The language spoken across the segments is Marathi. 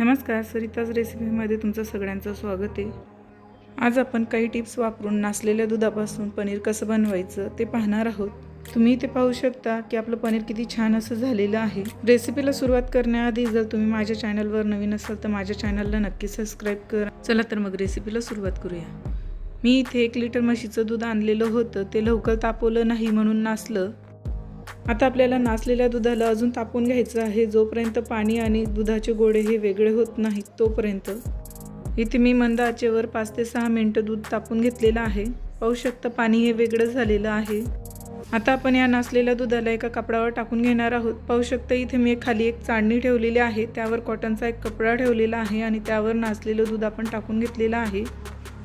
नमस्कार सरिताज रेसिपीमध्ये तुमचं सगळ्यांचं स्वागत आहे. आज आपण काही टिप्स वापरून नासलेल्या दुधापासून पनीर कसं बनवायचं ते पाहणार आहोत. तुम्ही इथे पाहू शकता की आपलं पनीर किती छान असं झालेलं आहे. रेसिपीला सुरुवात करण्याआधी जर तुम्ही माझ्या चॅनलवर नवीन असाल तर माझ्या चॅनलला नक्की सबस्क्राईब करा. चला तर मग रेसिपीला सुरुवात करूया. मी इथे एक लिटर म्हशीचं दूध आणलेलं होतं. ते लवकर तापवलं नाही म्हणून नासलं. आता आपल्याला नाचलेल्या दुधाला अजून तापून घ्यायचं आहे. जोपर्यंत पाणी आणि दुधाचे गोळे हे वेगळे होत नाहीत तोपर्यंत. इथे मी मंद आचेवर पाच ते सहा मिनटं दूध तापून घेतलेलं आहे. पाहू शकता पाणी हे वेगळं झालेलं आहे. आता आपण या नाचलेल्या दुधाला एका कपड्यावर टाकून घेणार आहोत. पाहू शकता इथे मी एक खाली एक चाळणी ठेवलेली आहे. त्यावर कॉटनचा एक कपडा ठेवलेला आहे आणि त्यावर नाचलेलं दूध आपण टाकून घेतलेलं आहे.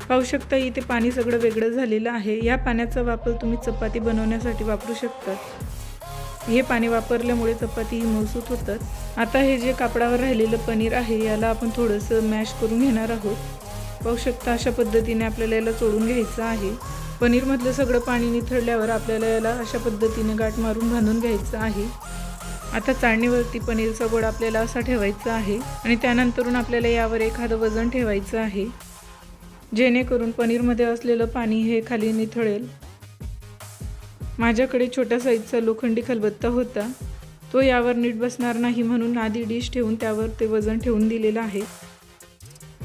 पाहू शकता इथे पाणी सगळं वेगळं झालेलं आहे. या पाण्याचा वापर तुम्ही चपाती बनवण्यासाठी वापरू शकता. हे पाणी वापरल्यामुळे चपाती ही मौसूत होतात. आता हे जे कापडावर राहिलेलं पनीर आहे याला आपण थोडंसं मॅश करून घेणार आहोत. पाहू शकता अशा पद्धतीने आपल्याला याला चोळून घ्यायचं आहे. पनीरमधलं सगळं पाणी निथळल्यावर आपल्याला याला अशा पद्धतीने गाठ मारून बांधून घ्यायचं आहे. आता चाळणीवरती पनीरचा गोड आपल्याला असा ठेवायचा आहे आणि त्यानंतरून आपल्याला यावर एखादं वजन ठेवायचं आहे. जेणेकरून पनीरमध्ये असलेलं पाणी हे खाली निथळेल. माझ्याकडे छोट्या साईजचा लोखंडी खलबत्ता होता. तो यावर नीट बसणार नाही म्हणून आधी डिश ठेवून त्यावर ते वजन ठेवून दिलेलं आहे.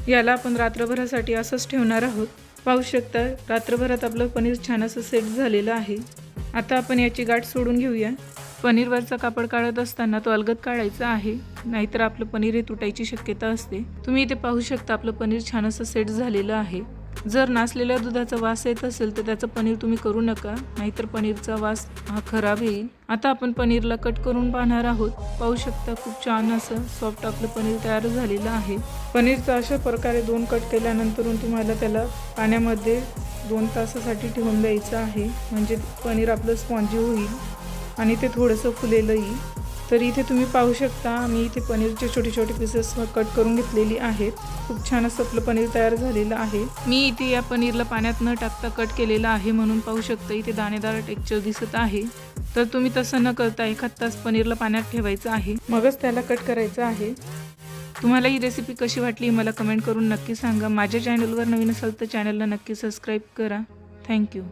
याला आपण रात्रभरासाठी असंच ठेवणार आहोत. पाहू शकता रात्रभरात आपलं पनीर छान असं सेट झालेलं आहे. आता आपण याची गाठ सोडून घेऊया. पनीरवरचा कापड काढत असताना तो अलगद काढायचा आहे. नाहीतर आपलं पनीर हे तुटायची शक्यता असते. तुम्ही इथे पाहू शकता आपलं पनीर छान असं सेट झालेलं आहे. जर नासलेल्या दुधाचा वास येत असेल तर त्याचं पनीर तुम्ही करू नका नाहीतर पनीरचा वास हा खराब येईल. आता आपण पनीरला कट करून पाहणार आहोत. पाहू शकता खूप छान असं सॉफ्ट आपलं पनीर तयार झालेलं आहे. पनीरचं अशा प्रकारे दोन कट केल्यानंतरून तुम्हाला त्याला पाण्यामध्ये दोन तासासाठी ठेवून द्यायचं आहे. म्हणजे पनीर आपलं स्पॉन्जी होईल आणि ते थोडंसं फुलेलंही. तर इथे तुम्ही पाहू शकता मी इथे पनीरचे छोटे छोटे पीसेस कट करून घेतलेली आहेत. खूप छान असं आपलं पनीर तयार झालेलं आहे. मी इथे या पनीरला पाण्यात न टाकता कट केलेलं आहे म्हणून पाहू शकता इथे दाणेदार टेक्चर दिसत आहे. तर तुम्ही तसं न करता एखाद तास पनीरला पाण्यात ठेवायचं आहे. मगच त्याला कट करायचं आहे. तुम्हाला ही रेसिपी कशी वाटली मला कमेंट करून नक्की सांगा. माझ्या चॅनलवर नवीन असाल तर चॅनलला नक्की सबस्क्राईब करा. थँक्यू